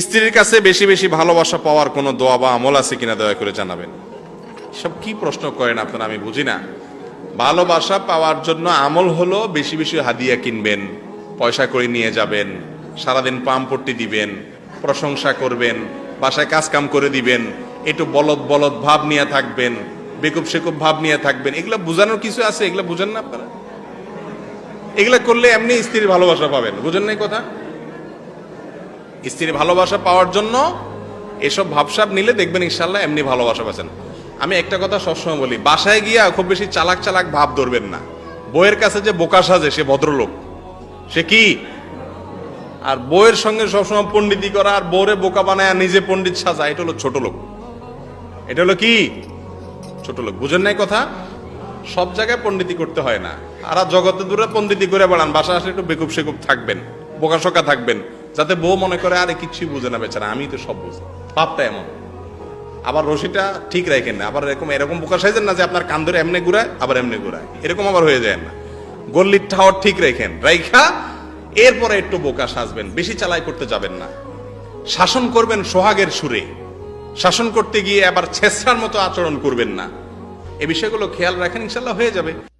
স্ত্রীর কাছে বেশি বেশি ভালোবাসা পাওয়ার কোনো দোয়া বা আমল আছে কিনা দয়া করে জানাবেন। সব কি প্রশ্ন করেন আপনারা আমি বুঝি না। ভালোবাসা পাওয়ার জন্য আমল হলো বেশি বেশি হাদিয়া কিনবেন, পয়সা করে নিয়ে যাবেন, সারাদিন পাম্পট্টি দিবেন, প্রশংসা করবেন, বাসায় কাজ কাম করে দিবেন, একটু বলদ বলদ ভাব নিয়ে থাকবেন, বেকুব সেকুব ভাব নিয়ে থাকবেন, এগুলো বোঝানোর কিছু আছে? এগুলো বুঝেন না আপনারা? এগুলো করলে এমনি স্ত্রীর ভালোবাসা পাবেন, বুঝেন নাই কথা? স্ত্রীর ভালোবাসা পাওয়ার জন্য এসব ভাবসাব নিলে দেখবেন ইনশাল্লাহ এমনি ভালোবাসা পাচ্ছেন। আমি একটা কথা সবসময় বলি, বাসায় গিয়া খুব বেশি চালাক চালাক ভাব ধরবেন না। বইয়ের কাছে যে বোকা সাজে, সে ভদ্রলোক। সে কি? আর বইয়ের সঙ্গে সবসময় পণ্ডিতি করা, আর বউরে বোকা বানায় নিজে পণ্ডিত সাজা, এটা হলো ছোট লোক। এটা হলো কি? ছোট লোক। বুঝেন নাই কথা? সব জায়গায় পণ্ডিতি করতে হয় না। আর জগতে দূরে পণ্ডিতি করে বেড়ান। বাসা আসলে একটু বেকুব সেকুব থাকবেন, বোকাশোকা থাকবেন। যাতে বউ মনে করে, আরে, কিচ্ছুই বুঝে না বেচারা আমি তো সব বুঝি। ভাবটা এমন। আবার রশিটা ঠিক রাখেন না। আবার এরকম এরকম বোকা সাইজেন না যে আপনার কান ধরে এমনি ঘুরায়, আবার এমনি ঘুরায়। এরকম আবার হয়ে যায় না। গল্লির ঠাওয়ার ঠিক রাখেন। রাইখা, এরপরে একটু বোকা সাজবেন, বেশি চালাই করতে যাবেন না। শাসন করবেন সোহাগের সুরে। শাসন করতে গিয়ে আবার ছেসরার মতো আচরণ করবেন না। এ বিষয়গুলো খেয়াল রাখেন, ইনশাল্লাহ হয়ে যাবে।